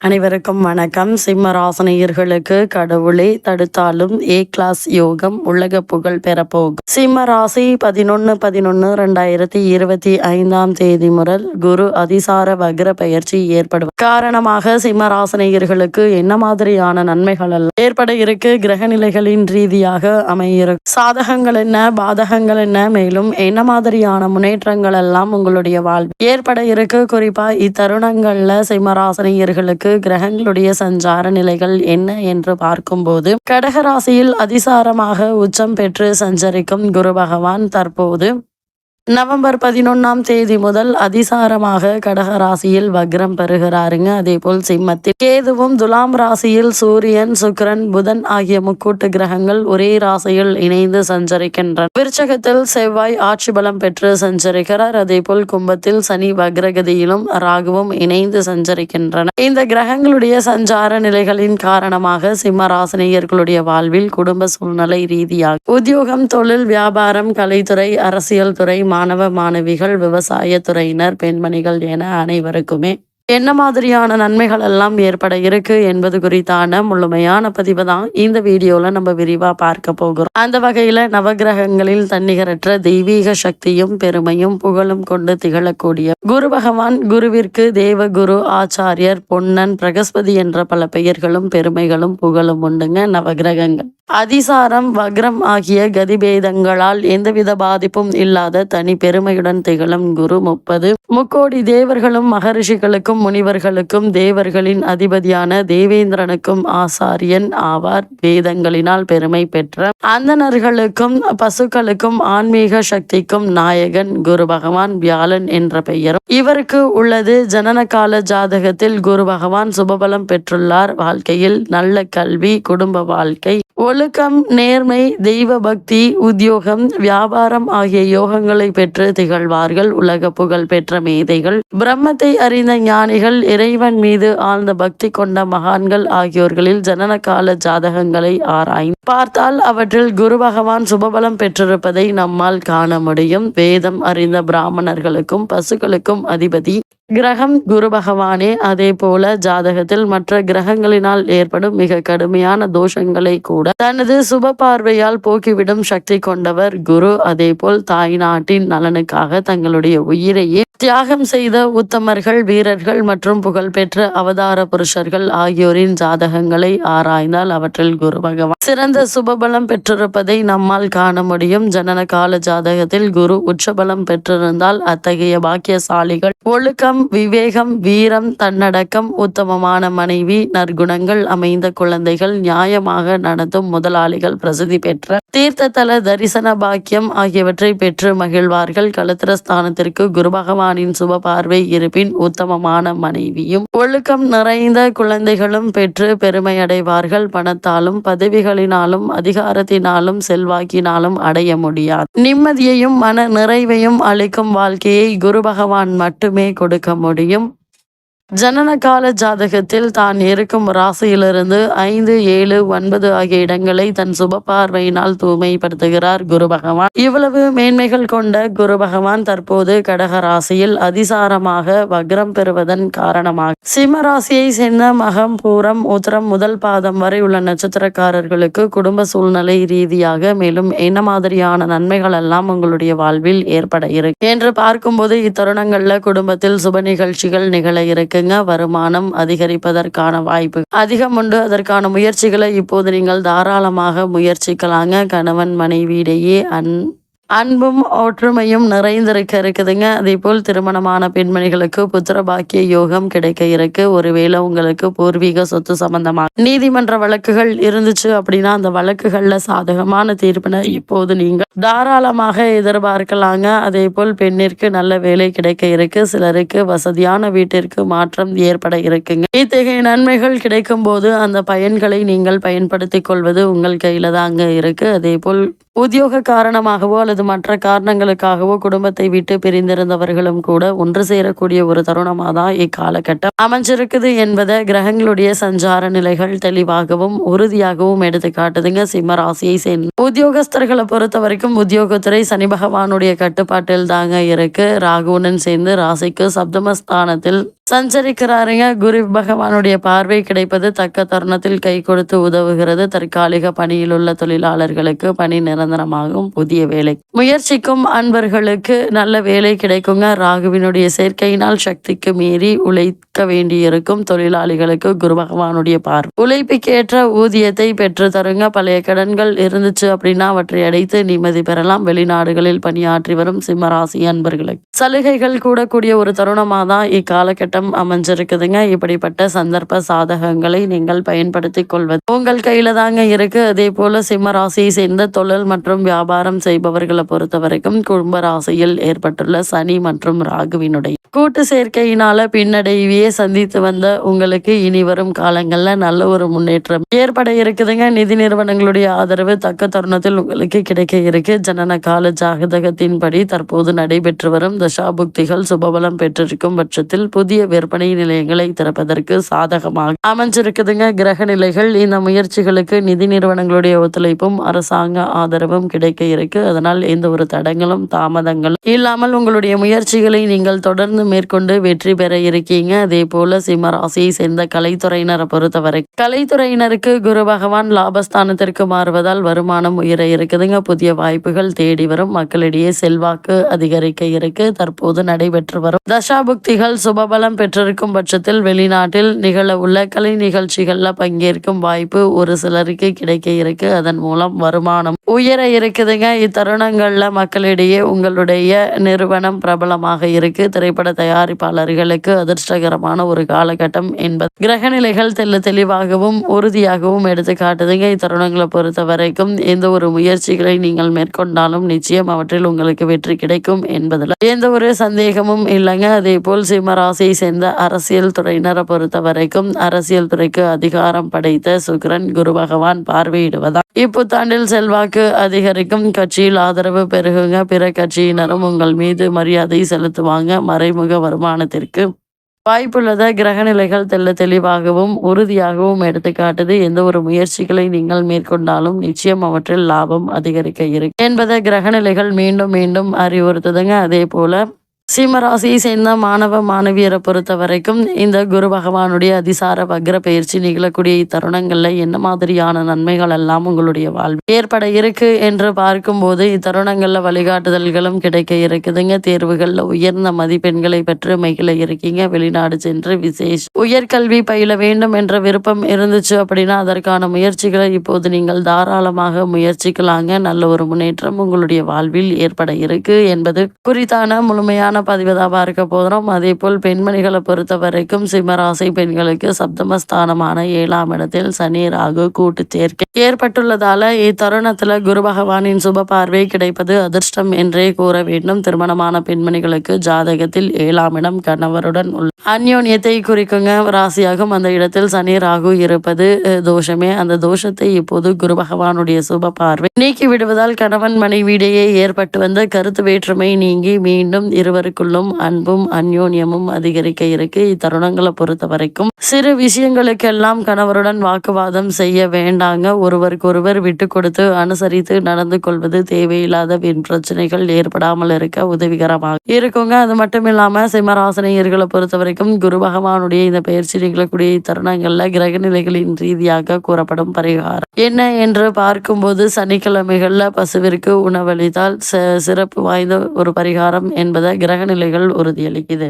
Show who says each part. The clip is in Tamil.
Speaker 1: அனைவருக்கும் வணக்கம். சிம்ம ராசனியர்களுக்கு கடவுளே தடுத்தாலும் ஏ கிளாஸ் யோகம் உலக புகழ் பெறப்போகும். சிம்ம ராசி பதினொன்னு பதினொன்னு ரெண்டாயிரத்தி இருபத்தி ஐந்தாம் தேதி முதல் குரு அதிசார வக்ர பயிற்சி ஏற்படும் காரணமாக சிம்ம ராசனியர்களுக்கு என்ன மாதிரியான நன்மைகள் எல்லாம் ஏற்பட இருக்கு? கிரக நிலைகளின் ரீதியாக அமையிருக்கு சாதகங்கள் என்ன பாதகங்கள் என்ன? மேலும் என்ன மாதிரியான முன்னேற்றங்கள் எல்லாம் உங்களுடைய வாழ்வு ஏற்பட இருக்கு? குறிப்பா இத்தருணங்கள்ல சிம்மராசனியர்களுக்கு கிரகங்களுடைய சஞ்சார நிலைகள் என்ன என்று பார்க்கும்போது கடகராசியில் அதிசாரமாக உச்சம் பெற்று சஞ்சரிக்கும் குரு பகவான் தற்போது நவம்பர் பதினொன்னாம் தேதி முதல் அதிசாரமாக கடக ராசியில் வக்ரம் பெறுகிறாருங்க. அதே போல் சிம்மத்தில் கேதுவும் துலாம் ராசியில் சூரியன் சுக்கிரன் புதன் ஆகிய முக்கூட்டு கிரகங்கள் ஒரே ராசியில் இணைந்து சஞ்சரிக்கின்றன. விருச்சகத்தில் செவ்வாய் ஆட்சி பலம் பெற்று சஞ்சரிக்கிறார். அதே போல் கும்பத்தில் சனி வக்ரகதியிலும் ராகுவும் இணைந்து சஞ்சரிக்கின்றன. இந்த கிரகங்களுடைய சஞ்சார நிலைகளின் காரணமாக சிம்ம ராசினியர்களுடைய வாழ்வில் குடும்ப சூழ்நிலை ரீதியாக. உத்தியோகம் தொழில் வியாபாரம் கலைத்துறை அரசியல் துறை மாணவ மாணவிகள் விவசாய துறையினர் பெண்மணிகள் என அனைவருக்குமே என்ன மாதிரியான நன்மைகள் எல்லாம் ஏற்பட இருக்கு என்பது குறித்தான முழுமையான பதிவு தான் இந்த வீடியோல நம்ம விரிவா பார்க்க போகிறோம். அந்த வகையில நவகிரகங்களில் தன்னிகரற்ற தெய்வீக சக்தியும் பெருமையும் புகழும் கொண்டு திகழக்கூடிய குரு பகவான் குருவிற்கு தேவ குரு ஆச்சாரியர் பொன்னன் பிரகஸ்பதி என்ற பல பெயர்களும் பெருமைகளும் புகழும் உண்டுங்க நவகிரகங்கள். அதிசாரம் வக்ரம் ஆகிய கதிபேதங்களால் எந்தவித பாதிப்பும் இல்லாத தனி பெருமையுடன் திகழும் குரு முப்பது. முக்கோடி தேவர்களும் மகரிஷிகளுக்கும் முனிவர்களுக்கும் தேவர்களின் அதிபதியான தேவேந்திரனுக்கும் ஆசாரியன் ஆவார். வேதங்களினால் பெருமை பெற்ற அந்தணர்களுக்கும் பசுக்களுக்கும் ஆன்மீக சக்திக்கும் நாயகன் குரு பகவான் வியாழன் என்ற பெயரும். இவருக்கு உள்ளது ஜனன கால ஜாதகத்தில் குரு பகவான் சுபபலம் பெற்றுள்ளார். வாழ்க்கையில் நல்ல கல்வி குடும்ப வாழ்க்கை ஒழுக்கம் நேர்மை தெய்வ பக்தி உத்தியோகம் வியாபாரம் ஆகிய யோகங்களை பெற்று திகழ்வார்கள். உலக புகழ் பெற்ற மேதைகள். பிரம்மத்தை அறிந்த ஞானிகள் இறைவன் மீது ஆழ்ந்த பக்தி கொண்ட மகான்கள் ஆகியோர்களில் ஜனன கால ஜாதகங்களை ஆராய்ந்து பார்த்தால் அவற்றில் குரு பகவான் சுபபலம் பெற்றிருப்பதை நம்மால் காண முடியும். வேதம் அறிந்த பிராமணர்களுக்கும் பசுக்களுக்கும் அதிபதி கிரகம் குரு பகவானே அதே போல ஜாதகத்தில் மற்ற கிரகங்களினால் ஏற்படும் மிக கடுமையான தோஷங்களை கூட தனது சுப பார்வையால் போக்கிவிடும் சக்தி கொண்டவர் குரு. அதே போல் தாய் நாட்டின் நலனுக்காக தங்களுடைய உயிரையே தியாகம் செய்த உத்தமர்கள் வீரர்கள் மற்றும் புகழ்பெற்ற அவதார புருஷர்கள் ஆகியோரின் ஜாதகங்களை ஆராய்ந்தால் அவற்றில் குரு பகவான் சிறந்த சுபபலம் பெற்றிருப்பதை நம்மால் காண முடியும். ஜனன கால ஜாதகத்தில் குரு உச்சபலம் பெற்றிருந்தால் அத்தகைய பாக்கியசாலிகள் ஒழுக்கம் விவேகம் வீரம் தன்னடக்கம் உத்தமமான மனைவி நற்குணங்கள் அமைந்த குழந்தைகள் நியாயமாக நடத்தும் முதலாளிகள் பிரசித்தி பெற்ற தீர்த்ததல தரிசன பாக்கியம் ஆகியவற்றை பெற்று மகிழ்வார்கள். களத்திரஸ்தானத்திற்கு குரு பகவானின் சுப பார்வை இருப்பின் உத்தமமான மனைவியும். ஒழுக்கம் நிறைந்த குழந்தைகளும் பெற்று பெருமை அடைவார்கள் பணத்தாலும் பதவிகளினாலும் அதிகாரத்தினாலும் செல்வாக்கினாலும் அடைய முடியாது. நிம்மதியையும் மன நிறைவையும் அளிக்கும் வாழ்க்கையை குரு பகவான் மட்டுமே கொடுக்க முடியும். ஜனன கால ஜாதகத்தில் தான் இருக்கும் ராசியிலிருந்து ஐந்து ஏழு ஒன்பது ஆகிய இடங்களை தன் சுப பார்வையினால் தூய்மைப்படுத்துகிறார் குரு பகவான். இவ்வளவு மேன்மைகள் கொண்ட குரு பகவான் தற்போது கடக ராசியில் அதிசாரமாக வக்ரம் பெறுவதன் காரணமாக. சிம்ம ராசியை சேர்ந்த மகம் பூரம் உத்தரம் முதல் பாதம் வரை உள்ள நட்சத்திரக்காரர்களுக்கு குடும்ப சூழ்நிலை ரீதியாக மேலும் என்ன மாதிரியான நன்மைகள் எல்லாம் உங்களுடைய வாழ்வில் ஏற்பட இருக்கு? என்று பார்க்கும்போது இத்தருணங்கள்ல குடும்பத்தில் சுப நிகழ்ச்சிகள் நிகழ இருக்கு. இருக்குங்க வருமானம் அதிகரிப்பதற்கான வாய்ப்பு அதிகம் உண்டு. அதற்கான முயற்சிகளை இப்போது நீங்கள் தாராளமாக முயற்சிக்கலாங்க. கணவன் மனைவியிடையே அன் அன்பும் ஒற்றுமையும் நிறைந்திருக்க இருக்குதுங்க. அதே போல் திருமணமான பெண்மணிகளுக்கு புத்திர பாக்கிய யோகம் கிடைக்க இருக்கு. ஒருவேளை உங்களுக்கு பூர்வீக சொத்து சம்பந்தமாக நீதிமன்ற வழக்குகள் இருந்துச்சு அப்படின்னா அந்த வழக்குகள்ல சாதகமான தீர்ப்பினை இப்போது நீங்கள் தாராளமாக எதிர்பார்க்கலாங்க. அதே போல் பெண்ணிற்கு நல்ல வேலை கிடைக்க இருக்கு. சிலருக்கு வசதியான வீட்டிற்கு மாற்றம் ஏற்பட இருக்குங்க. இத்தகைய நன்மைகள் கிடைக்கும் போது அந்த பயன்களை நீங்கள் பயன்படுத்திக் கொள்வது உங்கள் கையில தாங்க இருக்கு. அதே போல் உத்தியோக காரணமாகவோ அல்லது மற்ற காரணங்களுக்காகவோ குடும்பத்தை விட்டு பிரிந்திருந்தவர்களும் கூட ஒன்று சேரக்கூடிய ஒரு தருணமாக தான் இக்காலகட்டம் அமைஞ்சிருக்குது என்பதை கிரகங்களுடைய சஞ்சார நிலைகள் தெளிவாகவும் உறுதியாகவும் எடுத்து காட்டுதுங்க சிம்ம ராசியை சேர்ந்து உத்தியோகஸ்தர்களை பொறுத்த வரைக்கும் உத்தியோகத்துறை சனி பகவானுடைய கட்டுப்பாட்டில் தாங்க இருக்கு. ராகுவுடன் சேர்ந்து ராசிக்கு சப்தமஸ்தானத்தில் சஞ்சரிக்கிறாருங்க. குரு பகவானுடைய பார்வை கிடைப்பது தக்க தருணத்தில் கை கொடுத்து உதவுகிறது. தற்காலிக பணியில் உள்ள தொழிலாளர்களுக்கு பணி நிரந்தரமாகும். புதிய வேலை. முயற்சிக்கும் அன்பர்களுக்கு நல்ல வேலை கிடைக்குங்க. ராகுவினுடைய சேர்க்கையினால் சக்திக்கு மீறி உழைக்க வேண்டியிருக்கும் தொழிலாளிகளுக்கு குரு பகவானுடைய பார்வை. உழைப்புக்கேற்ற ஊதியத்தை பெற்று தருங்க. பழைய கடன்கள் இருந்துச்சு அப்படின்னா அவற்றை அடைத்து நிம்மதி பெறலாம். வெளிநாடுகளில் பணியாற்றி வரும் சிம்மராசி அன்பர்களுக்கு. சலுகைகள் கூடக்கூடிய ஒரு தருணமாக தான் இக்காலகட்டம் அமைஞ்சிருக்குதுங்க. இப்படிப்பட்ட சந்தர்ப்ப சாதகங்களை நீங்கள் பயன்படுத்தி கொள்வது உங்கள் கையில தாங்க இருக்கு. அதே போல சிம்ம ராசியை சேர்ந்த தொழில் மற்றும் வியாபாரம் செய்பவர்களை பொறுத்த வரைக்கும் குடும்ப ராசியில் ஏற்பட்டுள்ள சனி மற்றும் ராகுவினுடைய கூட்டு சேர்க்கையினால பின்னடைவையே சந்தித்து வந்த உங்களுக்கு இனி வரும் காலங்கள்ல நல்ல ஒரு முன்னேற்றம் ஏற்பட இருக்குதுங்க. நிதி நிறுவனங்களுடைய ஆதரவு தக்க தருணத்தில் உங்களுக்கு கிடைக்க இருக்கு. ஜனன கால ஜாகதகத்தின்படி தற்போது நடைபெற்று வரும் தசாபுக்திகள் சுபபலம் பெற்றிருக்கும் பட்சத்தில் புதிய விற்பனை நிலையங்களை திறப்பதற்கு சாதகமாக அமைஞ்சிருக்குதுங்க. கிரக நிலைகள் இந்த முயற்சிகளுக்கு நிதி நிறுவனங்களுடைய ஒத்துழைப்பும் அரசாங்க ஆதரவும் கிடைக்க இருக்கு. அதனால் எந்த ஒரு தடங்களும் தாமதங்களும் இல்லாமல் உங்களுடைய முயற்சிகளை நீங்கள் தொடர்ந்து மேற்கொண்டு வெற்றி பெற இருக்கீங்க. அதே போல சிம்ம ராசியை சேர்ந்த கலைத்துறையினரை பொறுத்தவரை கலைத்துறையினருக்கு குரு பகவான் லாபஸ்தானத்திற்கு மாறுவதால் வருமானம் உயர இருக்குதுங்க. புதிய வாய்ப்புகள் தேடி வரும். மக்களிடையே செல்வாக்கு அதிகரிக்க இருக்கு. தற்போது நடைபெற்று வரும் தசாபுக்திகள் சுபபலம் பெற்றிருக்கும் பட்சத்தில் வெளிநாட்டில் நிகழ உள்ள கலை நிகழ்ச்சிகளில் பங்கேற்கும் வாய்ப்பு ஒரு சிலருக்கு கிடைக்க இருக்கு. அதன் மூலம் வருமானம் உயர இருக்குதுங்க. இத்தருணங்களில் மக்களிடையே உங்களுடைய நிறுவனம் பிரபலமாக இருக்கு. திரைப்பட தயாரிப்பாளர்களுக்கு அதிர்ஷ்டகரமான ஒரு காலகட்டம் என்பது கிரகநிலைகள் தெல்ல தெளிவாகவும் உறுதியாகவும் எடுத்து காட்டுதுங்க இத்தருணங்களை பொறுத்த வரைக்கும் எந்த ஒரு முயற்சிகளை நீங்கள் மேற்கொண்டாலும் நிச்சயம் அவற்றில் உங்களுக்கு வெற்றி கிடைக்கும் என்பதில் எந்த ஒரு சந்தேகமும் இல்லைங்க. அதே போல் சிம்மராசியை சேர்ந்த அரசியல் துறையினரை பொறுத்த வரைக்கும் அரசியல் துறைக்கு அதிகாரம் படைத்த சுக்ரன் குரு பகவான் பார்வையிடுவதா இப்புத்தாண்டில் செல்வாக்கு அதிகரிக்கும். கட்சியில் ஆதரவு பெருகுங்க. பிற கட்சியினரும் உங்கள் மீது மரியாதை செலுத்துவாங்க. மறைமுக வருமானத்திற்கு வாய்ப்புள்ளத கிரகநிலைகள் தெல்ல தெளிவாகவும் உறுதியாகவும் எடுத்துக்காட்டுது. எந்த ஒரு முயற்சிகளை நீங்கள் மேற்கொண்டாலும் நிச்சயம் அவற்றில் லாபம் அதிகரிக்க இருக்கு. என்பதை கிரகநிலைகள் மீண்டும் மீண்டும் அறிவுறுத்துதுங்க. அதே போல சிம்மராசியை சேர்ந்த மாணவ மாணவியரை பொறுத்த வரைக்கும் இந்த குரு பகவானுடைய அதிசார வக்ர பயிற்சி நிகழக்கூடிய இத்தருணங்களில் என்ன மாதிரியான நன்மைகள் எல்லாம் உங்களுடைய வாழ்வு ஏற்பட இருக்கு என்று பார்க்கும்போது இத்தருணங்களில் வழிகாட்டுதல்களும் கிடைக்க இருக்குதுங்க. தேர்வுகளில் உயர்ந்த மதிப்பெண்களை பெற்று மகிழ இருக்கீங்க. வெளிநாடு சென்று விசேஷ உயர்கல்வி பயில வேண்டும் என்ற விருப்பம் இருந்துச்சு அப்படின்னா அதற்கான முயற்சிகளை இப்போது நீங்கள் தாராளமாக முயற்சிக்கலாங்க. நல்ல ஒரு முன்னேற்றம் உங்களுடைய வாழ்வில் ஏற்பட இருக்கு என்பது குறித்தான முழுமையான பதிவு பதிவதாக பார்க்க போகிறோம் அதே போல் பெண்மணிகளை பொறுத்த வரைக்கும் சிம்மராசி பெண்களுக்கு சப்தமஸ்தானமான ஏழாம் இடத்தில் சனி ராகு கூட்டு சேர்க்கை ஏற்பட்டுள்ளதால இத்தருணத்தில் குரு பகவானின் சுப பார்வை கிடைப்பது அதிர்ஷ்டம் என்றே கூற வேண்டும். திருமணமான பெண்மணிகளுக்கு ஜாதகத்தில் ஏழாம் இடம் கணவருடன் உள்ள அந்யோன்யத்தை குறிக்குங்க. ராசியாகும் அந்த இடத்தில் சனி ராகு இருப்பது தோஷமே. அந்த தோஷத்தை இப்போது குரு பகவானுடைய சுப பார்வை நீக்கி விடுவதால் கணவன் மனைவியிடையே ஏற்பட்டு வந்த கருத்து வேற்றுமை நீங்கி மீண்டும் இருவருக்குள்ளும் அன்பும் அந்யோன்யமும் அதிகரிக்க இருக்கு. இத்தருணங்களை பொறுத்த வரைக்கும் சிறு விஷயங்களுக்கெல்லாம் கணவருடன் வாக்குவாதம் செய்ய வேண்டாங்க. ஒருவருக்கொருவர் விட்டு கொடுத்து அனுசரித்து நடந்து கொள்வது தேவையில்லாத வீண் பிரச்சனைகள் ஏற்படாமல் இருக்க உதவிகரமாக இருக்குங்க. அது மட்டும் இல்லாம சிம்மராசனையர்களை பொறுத்த வரைக்கும் குரு பகவானுடைய இந்த பயிற்சி நிகழக்கூடிய இத்தருணங்கள்ல கிரக நிலைகளின் ரீதியாக கூறப்படும் பரிகாரம் என்ன என்று பார்க்கும்போது சனிக்கிழமைகள்ல பசுவிற்கு உணவளித்தால் சிறப்பு வாய்ந்த ஒரு பரிகாரம் என்பதை கிரக நிலைகள் உறுதியளிக்குது.